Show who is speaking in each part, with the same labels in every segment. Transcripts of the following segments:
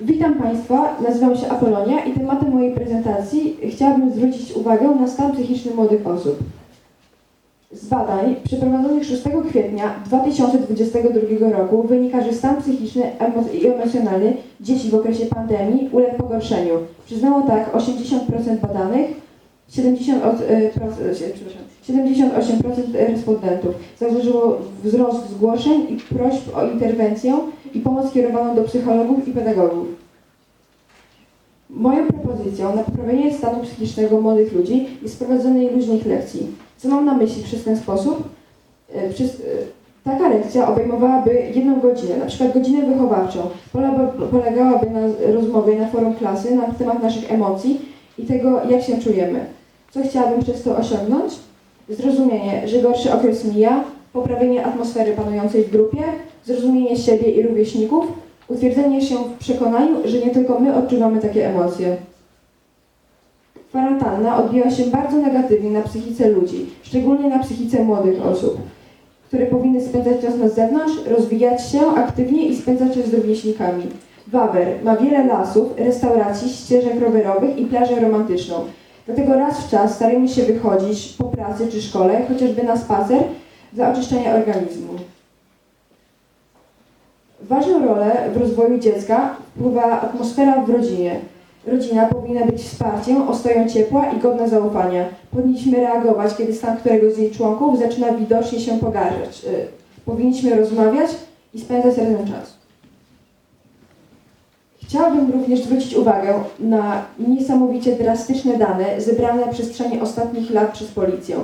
Speaker 1: Witam Państwa, nazywam się Apolonia i tematem mojej prezentacji chciałabym zwrócić uwagę na stan psychiczny młodych osób. Z badań przeprowadzonych 6 kwietnia 2022 roku wynika, że stan psychiczny i emocjonalny dzieci w okresie pandemii uległ pogorszeniu. Przyznało tak 80% badanych, 70, od- e, proc- e, 78% respondentów. Zauważyło wzrost zgłoszeń i prośb o interwencję i pomoc kierowaną do psychologów i pedagogów. Moją propozycją na poprawienie stanu psychicznego młodych ludzi jest prowadzenie luźnych lekcji. Co mam na myśli przez ten sposób? E, Przez, taka lekcja obejmowałaby jedną godzinę, na przykład godzinę wychowawczą. Polega- Polegałaby na rozmowie na forum klasy na temat naszych emocji i tego, jak się czujemy. Co chciałabym przez to osiągnąć? Zrozumienie, że gorszy okres mija, poprawienie atmosfery panującej w grupie, zrozumienie siebie i rówieśników, utwierdzenie się w przekonaniu, że nie tylko my odczuwamy takie emocje. Kwarantanna odbiła się bardzo negatywnie na psychice ludzi, szczególnie na psychice młodych osób, które powinny spędzać czas na zewnątrz, rozwijać się aktywnie i spędzać czas z rówieśnikami. Wawer ma wiele lasów, restauracji, ścieżek rowerowych i plażę romantyczną. Dlatego raz w czas staramy się wychodzić po pracy czy szkole, chociażby na spacer, dla oczyszczenia organizmu. Ważną rolę w rozwoju dziecka wpływa atmosfera w rodzinie. Rodzina powinna być wsparciem, ostoją ciepła i godna zaufania. Powinniśmy reagować, kiedy stan któregoś z jej członków zaczyna widocznie się pogarszać. Y, Powinniśmy rozmawiać i spędzać razem czas. Chciałabym również zwrócić uwagę na niesamowicie drastyczne dane zebrane na przestrzeni ostatnich lat przez policję.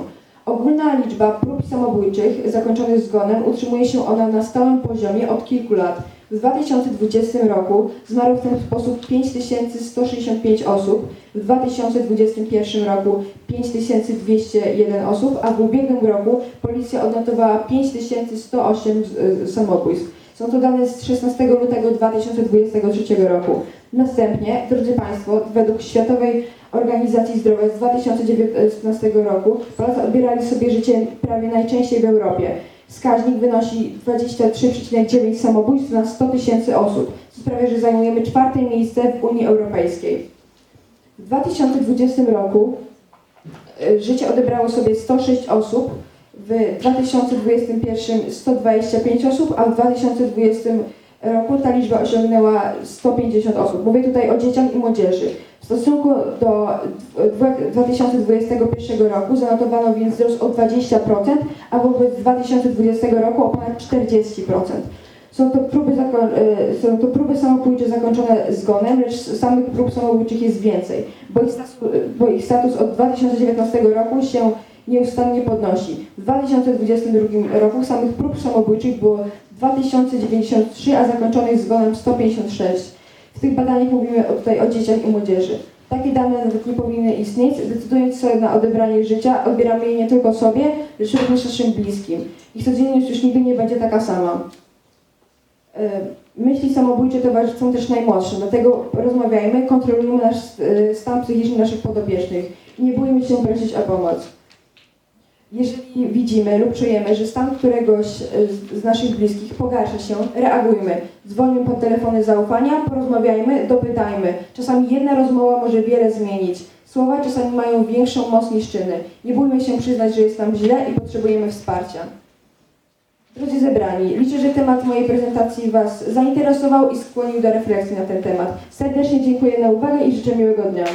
Speaker 1: Ogólna liczba prób samobójczych zakończonych zgonem utrzymuje się ona na stałym poziomie od kilku lat. W 2020 roku zmarło w ten sposób 5165 osób, w 2021 roku 5201 osób, a w ubiegłym roku policja odnotowała 5108 z- samobójstw. Są to dane z 16 lutego 2023 roku. Następnie, drodzy Państwo, według Światowej Organizacji Zdrowia z 2019 roku Polacy odbierali sobie życie prawie najczęściej w Europie. Wskaźnik wynosi 23,9 samobójstw na 100 tysięcy osób, co sprawia, że zajmujemy czwarte miejsce w Unii Europejskiej. W 2020 roku e, życie odebrało sobie 106 osób, w 2021 125 osób, a w 2020 roku ta liczba osiągnęła 150 osób. Mówię tutaj o dzieciach i młodzieży. W stosunku do dwa- 2021 roku zanotowano więc wzrost o 20%, a wobec 2020 roku o ponad 40%. Są to próby, e, są to próby samobójcze zakończone zgonem, lecz samych prób samobójczych jest więcej, bo ich, bo ich status od 2019 roku się nieustannie podnosi. W 2022 roku samych prób samobójczych było 2093, a zakończonych zgonem 156. W tych badaniach mówimy tutaj o dzieciach i młodzieży. Takie dane nawet nie powinny istnieć. Decydując sobie na odebranie życia, odbieramy je nie tylko sobie, lecz również naszym bliskim. Ich codzienność już nigdy nie będzie taka sama. Myśli samobójcze towarzyszą też najmłodszym, dlatego rozmawiajmy, kontrolujmy nasz e, stan psychiczny naszych podopiecznych i nie bójmy się prosić o pomoc. Jeżeli widzimy lub czujemy, że stan któregoś e, z- naszych bliskich pogarsza się, reagujmy. Dzwońmy po telefony zaufania, porozmawiajmy, dopytajmy. Czasami jedna rozmowa może wiele zmienić. Słowa czasami mają większą moc niż czyny. Nie bójmy się przyznać, że jest nam źle i potrzebujemy wsparcia. Drodzy zebrani, liczę, że temat mojej prezentacji Was zainteresował i skłonił do refleksji na ten temat. Serdecznie dziękuję za uwagę i życzę miłego dnia.